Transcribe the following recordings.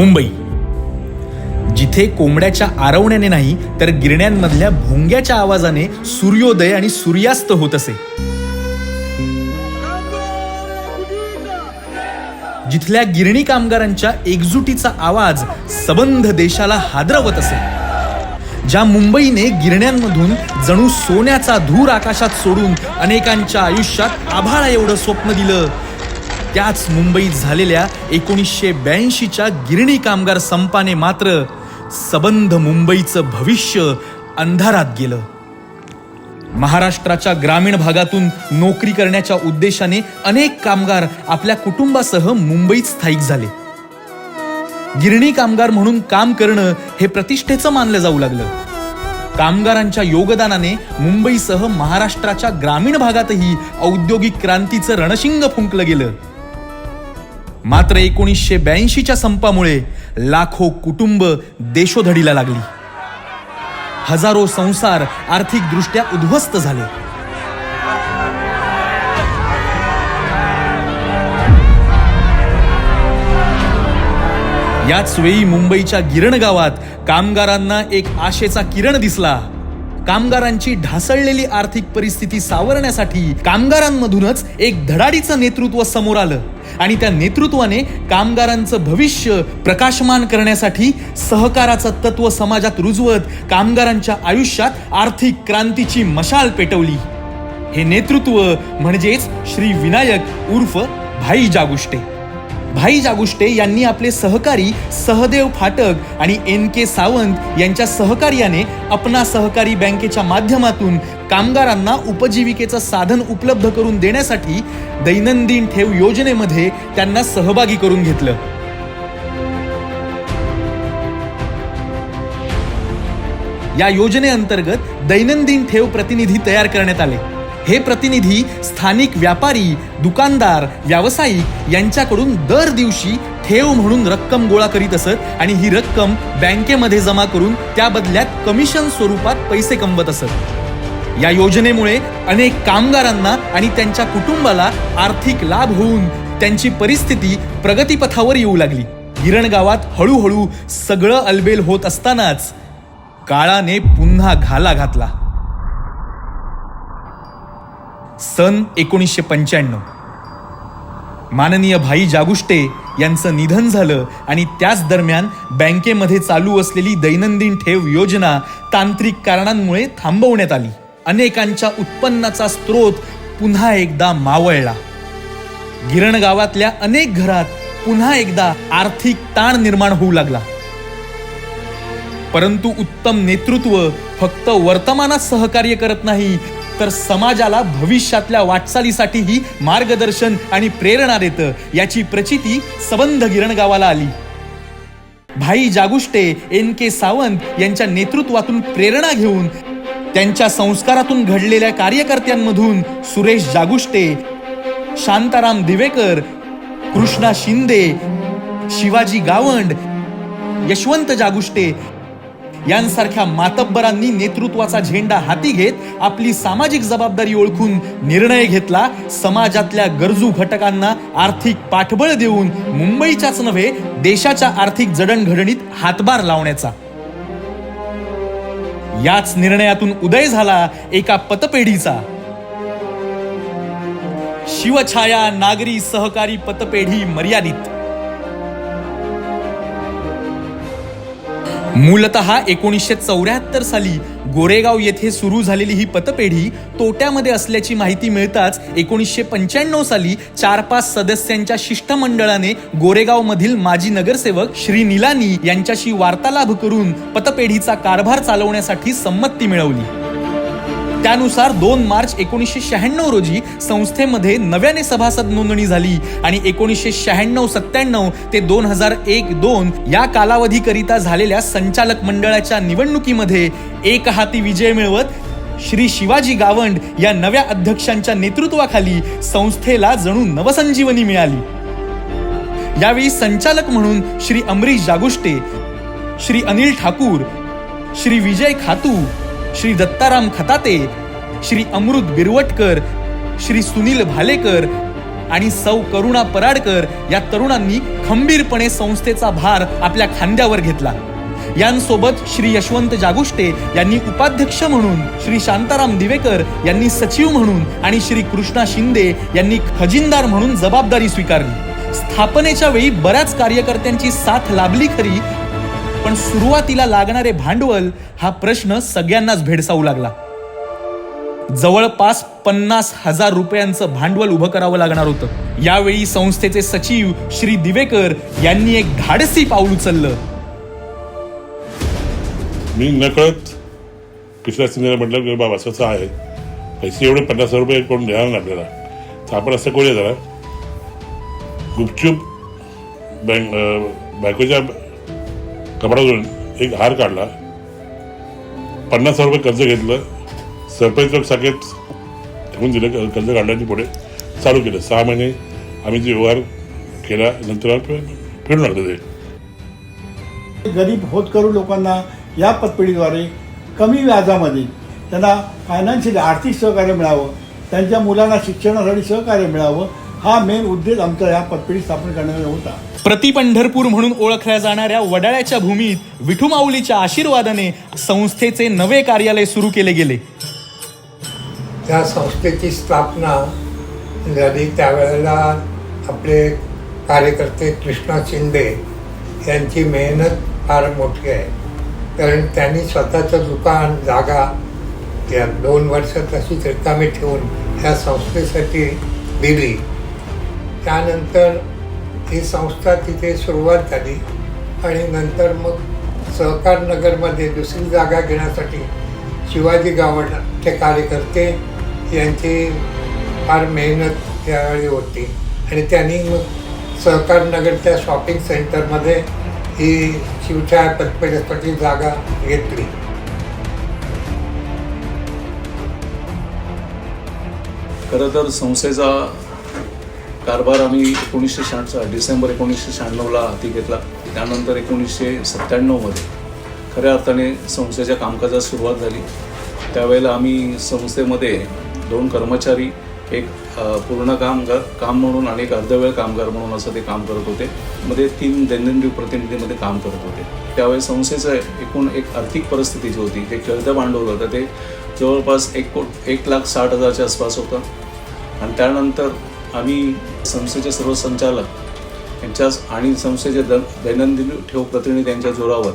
मुंबई. जिथे कोंबड्याच्या आरवण्याने नाही तर गिरण्यांमधल्या भोंग्याच्या आवाजाने सूर्योदय आणि सूर्यास्त होत असे. जिथल्या गिरणी कामगारांच्या एकजुटीचा आवाज सबंध देशाला हादरवत असे. ज्या मुंबईने गिरण्यांमधून जणू सोन्याचा धूर आकाशात सोडून अनेकांच्या आयुष्यात आभाळा एवढं स्वप्न दिलं त्याच मुंबईत झालेल्या एकोणीसशे ब्याऐंशीच्या गिरणी कामगार संपाने मात्र सबंध मुंबईचं भविष्य अंधारात गेलं. महाराष्ट्राच्या ग्रामीण भागातून नोकरी करण्याच्या उद्देशाने अनेक कामगार आपल्या कुटुंबासह मुंबईत स्थायिक झाले. गिरणी कामगार म्हणून काम करणं हे प्रतिष्ठेचं मानलं जाऊ लागलं. कामगारांच्या योगदानाने मुंबईसह महाराष्ट्राच्या ग्रामीण भागातही औद्योगिक क्रांतीचं रणशिंग फुंकलं गेलं. मात्र एकोणीसशे ब्याऐंशीच्या संपामुळे लाखो कुटुंब देशोधडीला लागली. हजारो संसार आर्थिकदृष्ट्या उद्ध्वस्त झाले. याच वेळी मुंबईच्या गिरण गावात कामगारांना एक आशेचा किरण दिसला. कामगारांची ढासळलेली आर्थिक परिस्थिती सावरण्यासाठी कामगारांमधूनच एक धडाडीचं नेतृत्व समोर आलं. आणि त्या नेतृत्वाने कामगारांचं भविष्य प्रकाशमान करण्यासाठी सहकाराचं तत्व समाजात रुजवत कामगारांच्या आयुष्यात आर्थिक क्रांतीची मशाल पेटवली. हे नेतृत्व म्हणजेच श्री विनायक उर्फ भाई जागुष्टे. भाई जागुष्टे यांनी आपले सहकारी सहदेव फाटक आणि एन के सावंत यांच्या सहकार्याने अपना सहकारी बँकेच्या माध्यमातून कामगारांना उपजीविकेचं साधन उपलब्ध करून देण्यासाठी दैनंदिन ठेव योजनेमध्ये त्यांना सहभागी करून घेतलं. या योजनेअंतर्गत दैनंदिन ठेव प्रतिनिधी तयार करण्यात आले. हे प्रतिनिधी स्थानिक व्यापारी दुकानदार व्यावसायिक यांच्याकडून दर दिवशी ठेव म्हणून रक्कम गोळा करीत असत आणि ही रक्कम बँकेमध्ये जमा करून त्या बदल्यात कमिशन स्वरूपात पैसे कमवत असत. या योजनेमुळे अनेक कामगारांना आणि त्यांच्या कुटुंबाला आर्थिक लाभ होऊन त्यांची परिस्थिती प्रगतीपथावर येऊ लागली. हिरण गावात हळूहळू सगळं अलबेल होत असतानाच काळाने पुन्हा घाला घातला. सन एकोणीसशे पंच्याण्णव. माननीय भाई जागुष्टे यांचं निधन झालं आणि त्याच दरम्यान बँकेमध्ये चालू असलेली दैनंदिन ठेव योजना तांत्रिक कारणांमुळे थांबवण्यात आली. अनेकांच्या उत्पन्नाचा स्रोत पुन्हा एकदा मावळला. गिरण गावातल्या अनेक घरात पुन्हा एकदा आर्थिक ताण निर्माण होऊ लागला. परंतु उत्तम नेतृत्व फक्त वर्तमानात सहकार्य करत नाही तर समाजाला भविष्यातल्या वाटचालीसाठीही मार्गदर्शन आणि प्रेरणा देतं याची प्रचिती सबंध गिरण गावाला आली. भाई जागुष्टे एन के सावंत यांच्या नेतृत्वातून प्रेरणा घेऊन त्यांच्या संस्कारातून घडलेल्या कार्यकर्त्यांमधून सुरेश जागुष्टे शांताराम दिवेकर कृष्णा शिंदे शिवाजी गावंड यशवंत जागुष्टे यांसारख्या मातब्बरांनी नेतृत्वाचा झेंडा हाती घेत आपली सामाजिक जबाबदारी ओळखून निर्णय घेतला. समाजातल्या गरजू घटकांना आर्थिक पाठबळ देऊन मुंबईच्याच नव्हे देशाच्या आर्थिक जडणघडणीत हातभार लावण्याचा. याच निर्णयातून उदय झाला एका पतपेढीचा. शिवछाया नागरी सहकारी पतपेढी मर्यादित. मूलतः एकोणीसशे चौऱ्याहत्तर साली गोरेगाव येथे सुरू झालेली ही पतपेढी तोट्यामध्ये असल्याची माहिती मिळताच एकोणीसशे पंच्याण्णव साली चार पाच सदस्यांच्या शिष्टमंडळाने गोरेगाव मधील माजी नगरसेवक श्री निलानी यांच्याशी वार्तालाभ करून पतपेढीचा कारभार चालवण्यासाठी संमती मिळवली. त्यानुसार दोन मार्च एकोणीसशे शहाण्णव रोजी संस्थेमध्ये नव्याने सभासद नोंदणी झाली. आणि एकोणीसशे शहाण्णव सत्त्याण्णव ते दोन हजार एक दोन या कालावधीकरिता झालेल्या संचालक मंडळाच्या निवडणुकीमध्ये एक हाती विजय मिळवत श्री शिवाजी गावंड या नव्या अध्यक्षांच्या नेतृत्वाखाली संस्थेला जणू नवसंजीवनी मिळाली. यावेळी संचालक म्हणून श्री अमरीश जागुष्टे श्री अनिल ठाकूर श्री विजय खातू श्री दत्ताराम खताते श्री अमृत बिरवटकर श्री सुनील भालेकर आणि सौ करुणा पराडकर या तरुणांनी खंबीरपणे संस्थेचा भार आपल्या खांद्यावर घेतला. यांसोबत श्री यशवंत जागुष्टे यांनी उपाध्यक्ष म्हणून श्री शांताराम दिवेकर यांनी सचिव म्हणून आणि श्री कृष्णा शिंदे यांनी खजिनदार म्हणून जबाबदारी स्वीकारली. स्थापनेच्या वेळी बऱ्याच कार्यकर्त्यांची साथ लाभली खरी पण सुरुवातीला लागणारे भांडवल हा प्रश्न सगळ्यांनाच भेडसावू लागला. जवळपास पन्नास हजार रुपयांचं भांडवल उभं करावं लागणार होतं. यावेळी संस्थेचे सचिव श्री दिवेकर यांनी एक धाडसी पाऊल उचललं. मी नकळत पिछल्या सिनेमा म्हटलं की बाबा असं आहे. पैसे एवढे पन्नास हजार रुपये कोण देणार नाही आपल्याला? तर आपण असं करूया जरा. गुपचूप बँक बँकेच्या कपडा कपड्यातून एक हार काढला. पन्नास हजार रुपये कर्ज घेतलं. सरपंच लोक सगळेच ठेवून दिलं कर्ज काढल्याने पुढे. चालू केलं. सहा महिने आम्ही जे व्यवहार केला नंतर फिरून लागलं ते गरीब होत करू लोकांना या पतपेढीद्वारे कमी व्याजामध्ये त्यांना फायनान्शियल आर्थिक सहकार्य मिळावं त्यांच्या मुलांना शिक्षणासाठी सहकार्य मिळावं हा मेन उद्देश आमचा या पतपेढी स्थापन करण्याचा होता. प्रति पंढरपूर म्हणून ओळखल्या जाणाऱ्या वडाळ्याच्या भूमीत विठुमाऊलीच्या आशीर्वादाने संस्थेचे नवे कार्यालय सुरू केले गेले. त्या संस्थेची स्थापना झाली. त्यावेळेला आपले कार्यकर्ते कृष्णा शिंदे यांची मेहनत फार मोठी आहे. कारण त्यांनी स्वतःचं दुकान जागा या दोन वर्ष तशीच रिकामी ठेवून या संस्थेसाठी दिली. त्यानंतर ही संस्था तिथे सुरुवात झाली आणि नंतर मग सहकार नगरमध्ये दुसरी जागा घेण्यासाठी शिवाजी गावडचे कार्यकर्ते यांची फार मेहनत त्यावेळी होती. आणि त्यांनी मग सहकार नगरच्या शॉपिंग सेंटरमध्ये ही शिवछाया पतपेढीसाठी जागा घेतली. खरं तर संस्थेचा कारभार आम्ही एकोणीसशे शहाण्णव डिसेंबर एकोणीसशे शहाण्णवला हाती घेतला. त्यानंतर एकोणीसशे सत्त्याण्णवमध्ये खऱ्या अर्थाने संस्थेच्या कामकाजास सुरुवात झाली. त्यावेळेला आम्ही संस्थेमध्ये दोन कर्मचारी एक पूर्ण कामगार काम म्हणून आणि एक अर्धवेळ कामगार म्हणून असं ते काम करत होते. मध्ये तीन दैनंदिन प्रतिनिधीमध्ये काम करत होते. त्यावेळेस संस्थेचं एकूण एक आर्थिक परिस्थिती जी होती ते खेळतं भांडवल होतं. ते जवळपास एक कोट एक लाख साठ हजारच्या आसपास होतं. आणि त्यानंतर आम्ही संस्थेचे सर्व संचालक यांच्याच आणि संस्थेचे द दैनंदिन ठेव प्रतिनिधी यांच्या जोरावर.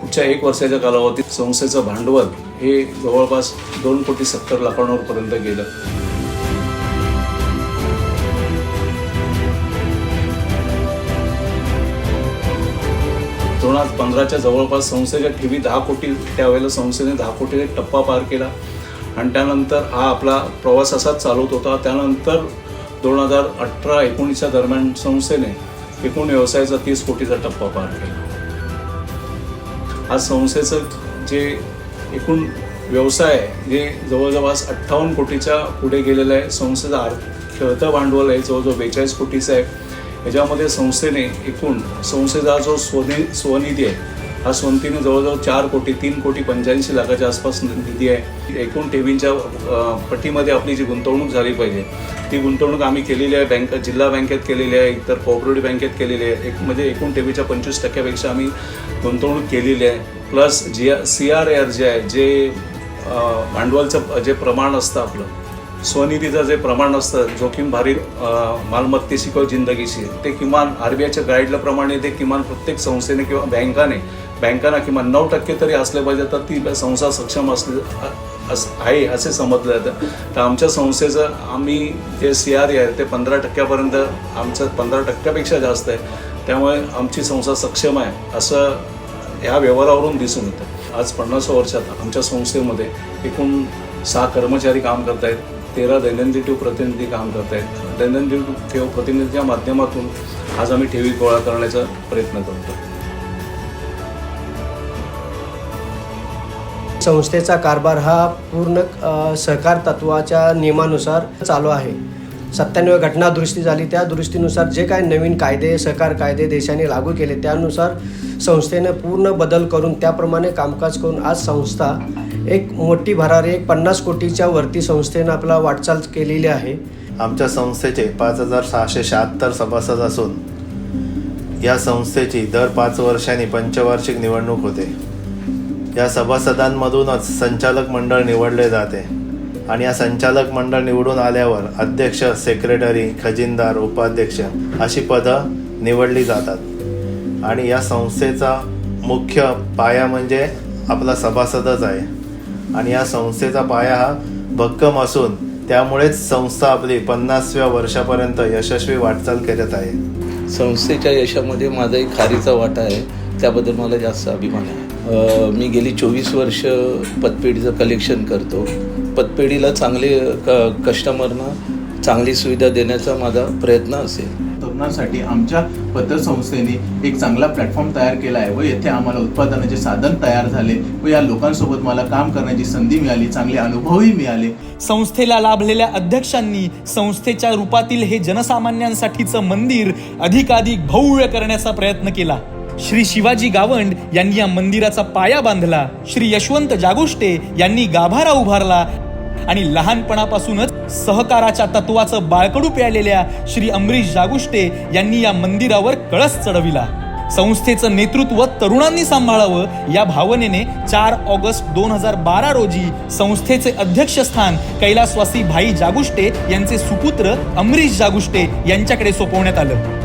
पुढच्या एक वर्षाच्या कालावधीत संस्थेचं भांडवल हे जवळपास दोन कोटी सत्तर लाखांवरपर्यंत गेलं. दोन हजार पंधराच्या जवळपास संस्थेच्या ठेवी दहा कोटी त्यावेळेला संस्थेने दहा कोटीने टप्पा पार केला. आणि त्यानंतर हा आपला प्रवास असाच चालवत होता. त्यानंतर दोन हजार अठरा एकोणीसच्या दरम्यान संस्थेने एकूण व्यवसायाचा तीस कोटीचा टप्पा पार केला. आज संस्थेचं जे एकूण व्यवसाय आहे जे जवळजवळ अठ्ठावन्न कोटीच्या पुढे गेलेलं आहे संस्थेचं आर खेळतं भांडवल आहे जवळजवळ बेचाळीस कोटीचं आहे. याच्यामध्ये संस्थेने एकूण संस्थेचा जो स्वनि स्वनिधी आहे हा स्वनिधीने जवळजवळ चार कोटी तीन कोटी पंच्याऐंशी लाखाच्या आसपास निधी आहे. एकूण ठेवींच्या पटीमध्ये आपली जी गुंतवणूक झाली पाहिजे ती गुंतवणूक आम्ही केलेली आहे बँक जिल्हा बँकेत केलेली आहे इतर कोऑपरेटिव्ह बँकेत केलेली आहे. एक म्हणजे एकूण ठेवीच्या पंचवीस टक्क्यापेक्षा आम्ही गुंतवणूक केलेली आहे. Plus G C R R जे आहे जे भांडवलचं जे प्रमाण असतं आपलं स्वनिधीचं जे प्रमाण असतं जोखीम भारी मालमत्तेशी किंवा जिंदगीशी ते किमान आर बी आयच्या गाईडल्याप्रमाणे ते किमान प्रत्येक संस्थेने किंवा बँकाने बँकांना किमान नऊ टक्के तरी असले पाहिजे तर ती संस्था सक्षम असली आहे असे समजलं जातं. तर आमच्या संस्थेचं आम्ही जे सी आर आहे ते पंधरा टक्क्यापर्यंत आमचं पंधरा टक्क्यापेक्षा जास्त आहे. त्यामुळे आमची संस्था सक्षम आहे असं ह्या व्यवहारावरून दिसून येतं. आज पन्नास वर्षात आमच्या संस्थेमध्ये एकूण सहा कर्मचारी काम करत आहेत तेरा दैनंदिन प्रतिनिधी काम करत आहेत दैनंदिन ठेव प्रतिनिधीच्या माध्यमातून आज आम्ही ठेवी गोळा करण्याचा प्रयत्न करतो संस्थेचा कारभार हा पूर्ण सहकार तत्वाच्या नियमानुसार चालू आहे. सत्त्याण्णव घटना दुरुस्ती झाली. त्या दुरुस्तीनुसार जे काही नवीन कायदे सहकार कायदे देशाने लागू केले त्यानुसार संस्थेनं पूर्ण बदल करून त्याप्रमाणे कामकाज करून आज संस्था एक मोठी भरारी एक पन्नास कोटीच्या वरती संस्थेनं आपला वाटचाल केलेली आहे. आमच्या संस्थेचे पाच हजार सहाशे शहात्तर सभासद असून या संस्थेची दर पाच वर्षांनी पंचवार्षिक निवडणूक होते. या सभासदांमधूनच संचालक मंडळ निवडले जाते. आणि या संचालक मंडळ निवडून आल्यावर अध्यक्ष सेक्रेटरी खजिनदार उपाध्यक्ष अशी पदं निवडली जातात. आणि या संस्थेचा मुख्य पाया म्हणजे आपला सभासदच आहे. आणि या संस्थेचा पाया हा भक्कम असून त्यामुळेच संस्था आपली पन्नासव्या वर्षापर्यंत यशस्वी वाटचाल करत आहे. संस्थेच्या यशामध्ये माझा एक खारीचा वाटा आहे. त्याबद्दल मला जास्त अभिमान आहे. मी गेली चोवीस वर्ष पतपेढीचं कलेक्शन करतो. पतपेढीला चांगले क कस्टमरना चांगली सुविधा देण्याचा माझा प्रयत्न असेल. तरुणांसाठी आमच्या पतसंस्थेने एक चांगला प्लॅटफॉर्म तयार केला आहे व येथे आम्हाला उत्पादनाचे साधन तयार झाले व या लोकांसोबत मला काम करण्याची संधी मिळाली चांगले अनुभवही मिळाले. संस्थेला लाभलेल्या अध्यक्षांनी संस्थेच्या रूपातील हे जनसामान्यांसाठीचं मंदिर अधिकाधिक भव्य करण्याचा प्रयत्न केला. श्री शिवाजी गावंड यांनी या मंदिराचा पाया बांधला. श्री यशवंत जागुष्टे यांनी गाभारा उभारला आणि लहानपणापासूनच सहकाराच्या तत्वाचं बाळकडू प्यालेल्या श्री अमरीश जागुष्टे यांनी या मंदिरावर कळस चढविला. संस्थेचं नेतृत्व तरुणांनी सांभाळावं या भावनेने चार ऑगस्ट दोन हजार बारा रोजी संस्थेचे अध्यक्षस्थान कैलासवासी भाई जागुष्टे यांचे सुपुत्र अमरीश जागुष्टे यांच्याकडे सोपवण्यात आलं.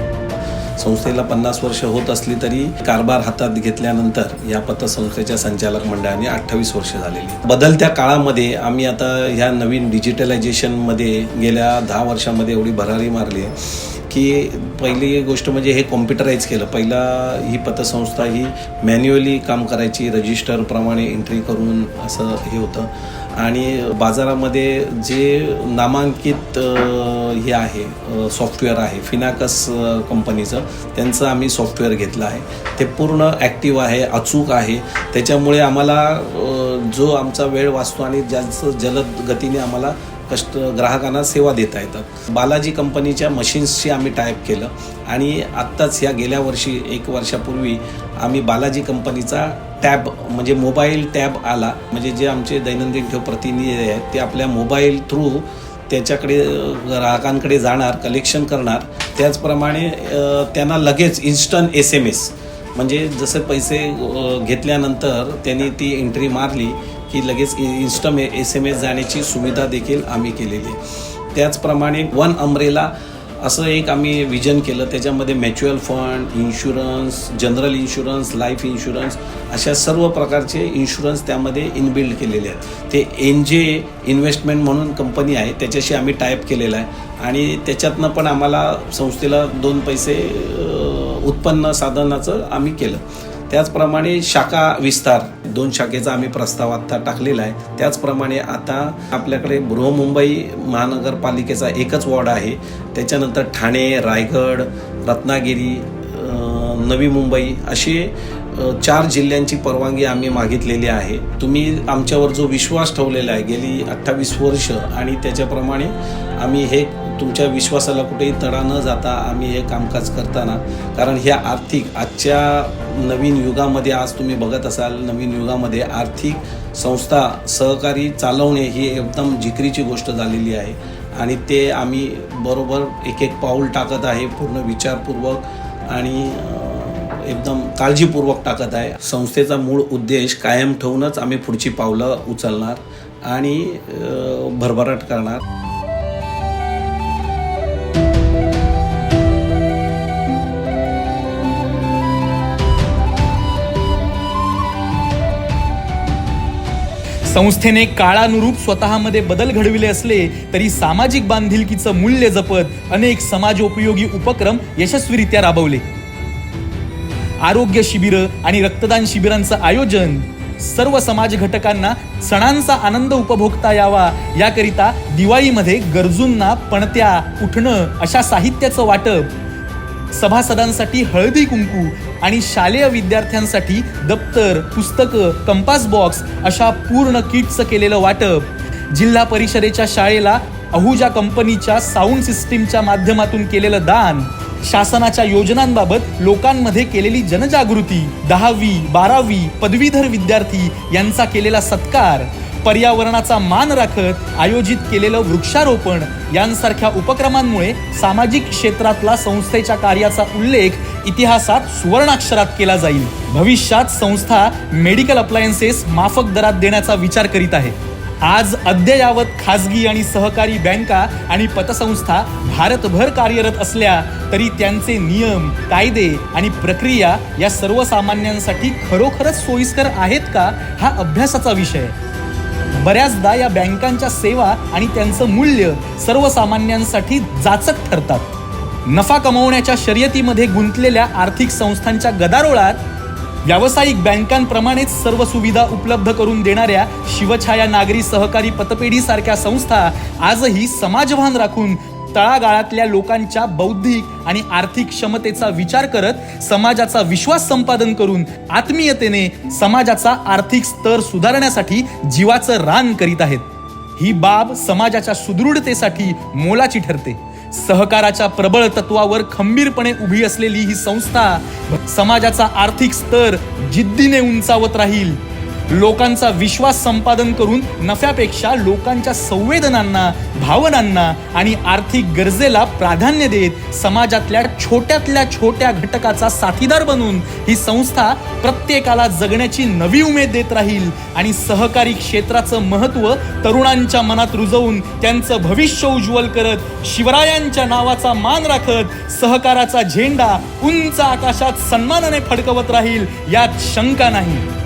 संस्थेला पन्नास वर्ष होत असली तरी कारभार हातात घेतल्यानंतर या पतसंस्थेच्या संचालक मंडळाने अठ्ठावीस वर्ष झालेली. बदलत्या काळामध्ये आम्ही आता ह्या नवीन डिजिटलायझेशनमध्ये गेल्या दहा वर्षामध्ये एवढी भरारी मारली आहे. की पहिली गोष्ट म्हणजे हे कॉम्प्युटराईज केलं. पहिला ही पतसंस्था ही मॅन्युअली काम करायची रजिस्टरप्रमाणे एंट्री करून असं हे होतं. आणि बाजारामध्ये जे नामांकित हे आहे सॉफ्टवेअर आहे फिनाकस कंपनीचं त्यांचं आम्ही सॉफ्टवेअर घेतलं आहे. ते पूर्ण ॲक्टिव्ह आहे अचूक आहे. त्याच्यामुळे आम्हाला जो आमचा वेळ वाचतो आणि जास्त जलद गतीने आम्हाला कष्ट ग्राहकांना सेवा देता येतात. बालाजी कंपनीच्या मशीन्सशी आम्ही टायप केलं आणि आत्ताच ह्या गेल्या वर्षी एक वर्षापूर्वी आम्ही बालाजी कंपनीचा टॅब म्हणजे मोबाईल टॅब आला. म्हणजे जे आमचे दैनंदिन ठेव प्रतिनिधी आहेत ते आपल्या मोबाईल थ्रू त्याच्याकडे ग्राहकांकडे जाणार कलेक्शन करणार. त्याचप्रमाणे त्यांना लगेच इन्स्टंट एस एम एस म्हणजे जसे पैसे घेतल्यानंतर त्यांनी ती एंट्री मारली की लगेच इन्स्टम एस एम एस जाण्याची सुविधा देखील आम्ही केलेली. त्याचप्रमाणे वन अम्ब्रेला असं एक आम्ही विजन केलं. त्याच्यामध्ये mutual fund insurance general insurance life insurance अशा सर्व प्रकारचे इन्शुरन्स त्यामध्ये इनबिल्ड केलेले आहेत. ते एन जे इन्व्हेस्टमेंट म्हणून कंपनी आहे. त्याच्याशी आम्ही टायप केलेला आहे. आणि त्याच्यातनं पण आम्हाला संस्थेला दोन पैसे उत्पन्न साधनाचं आम्ही केलं. त्याचप्रमाणे शाखा विस्तार दोन शाखेचा आम्ही प्रस्ताव आत्ता टाकलेला आहे. त्याचप्रमाणे आता आपल्याकडे बृहमुंबई महानगरपालिकेचा एकच वॉर्ड आहे. त्याच्यानंतर ठाणे रायगड रत्नागिरी नवी मुंबई असे चार जिल्ह्यांची परवानगी आम्ही मागितलेली आहे. तुम्ही आमच्यावर जो विश्वास ठेवलेला आहे गेली अठ्ठावीस वर्ष आणि त्याच्याप्रमाणे आम्ही हे तुमच्या विश्वासाला कुठेही तडा न जाता आम्ही हे कामकाज करताना कारण ह्या आर्थिक आजच्या नवीन युगामध्ये आज तुम्ही बघत असाल नवीन युगामध्ये आर्थिक संस्था सहकारी चालवणे ही एकदम जिकरीची गोष्ट झालेली आहे. आणि ते आम्ही बरोबर एक एक पाऊल टाकत आहे पूर्ण विचारपूर्वक आणि एकदम काळजीपूर्वक टाकत आहे. संस्थेचा मूळ उद्देश कायम ठेवूनच आम्ही पुढची पावलं उचलणार आणि भरभराट करणार. संस्थेने काळानुरूप स्वतःमध्ये बदल घडविले असले तरी सामाजिक बांधिलकीचं मूल्य जपत अनेक समाजोपयोगी उपक्रम यशस्वीरित्या राबवले. आरोग्य शिबिरं आणि रक्तदान शिबिरांचं आयोजन सर्व समाज घटकांना सणांचा आनंद उपभोगता यावा याकरिता दिवाळीमध्ये गरजूंना पणत्या उठणं अशा साहित्याचं वाटप सभासदांसाठी हळदी कुंकू आणि शालेय विद्यार्थ्यांसाठी दप्तर पुस्तकं कंपास बॉक्स अशा पूर्ण किटचं केलेलं वाटप. जिल्हा परिषदेच्या शाळेला अहुजा कंपनीच्या साऊंड सिस्टीमच्या माध्यमातून केलेलं दान. शासनाच्या योजनांबाबत लोकांमध्ये केलेली जनजागृती. दहावी बारावी पदवीधर विद्यार्थी यांचा केलेला सत्कार. पर्यावरणाचा मान राखत आयोजित केलेलं वृक्षारोपण यांसारख्या उपक्रमांमुळे सामाजिक क्षेत्रातला संस्थेच्या कार्याचा उल्लेख इतिहासात सुवर्णाक्षरात केला जाईल. भविष्यात संस्था मेडिकल अप्लायन्सेस माफक दरात देण्याचा विचार करीत आहे. आज अद्ययावत खाजगी आणि सहकारी बँका आणि पतसंस्था भारतभर कार्यरत असल्या तरी त्यांचे नियम कायदे आणि प्रक्रिया या सर्वसामान्यांसाठी खरोखरच सोयीस्कर आहेत का हा अभ्यासाचा विषय. बऱ्याचदा या बँकांच्या सेवा आणि त्यांचं मूल्य सर्वसामान्यांसाठी जाचक ठरतात. नफा कमवण्याच्या शर्यतीमध्ये गुंतलेल्या आर्थिक संस्थांच्या गदारोळात व्यावसायिक बँकांप्रमाणेच सर्व सुविधा उपलब्ध करून देणाऱ्या शिवछाया नागरी सहकारी पतपेढीसारख्या संस्था आजही समाजभान राखून तळागाळातल्या लोकांच्या बौद्धिक आणि आर्थिक क्षमतेचा विचार करत समाजाचा विश्वास संपादन करून आत्मीयतेने समाजाचा आर्थिक स्तर सुधारण्यासाठी जीवाचं रान करीत आहेत. ही बाब समाजाच्या सुदृढतेसाठी मोलाची ठरते. सहकाराच्या प्रबळ तत्वावर खंबीरपणे उभी असलेली ही संस्था समाजाचा आर्थिक स्तर जिद्दीने उंचावत राहील. लोकांचा विश्वास संपादन करून नफ्यापेक्षा लोकांच्या संवेदनांना भावनांना आणि आर्थिक गरजेला प्राधान्य देत समाजातल्या छोट्यातल्या छोट्या घटकाचा साथीदार बनून ही संस्था प्रत्येकाला जगण्याची नवी उमेद देत राहील आणि सहकारी क्षेत्राचं महत्त्व तरुणांच्या मनात रुजवून त्यांचं भविष्य उज्ज्वल करत शिवरायांच्या नावाचा मान राखत सहकाराचा झेंडा उंच आकाशात सन्मानाने फडकवत राहील यात शंका नाही.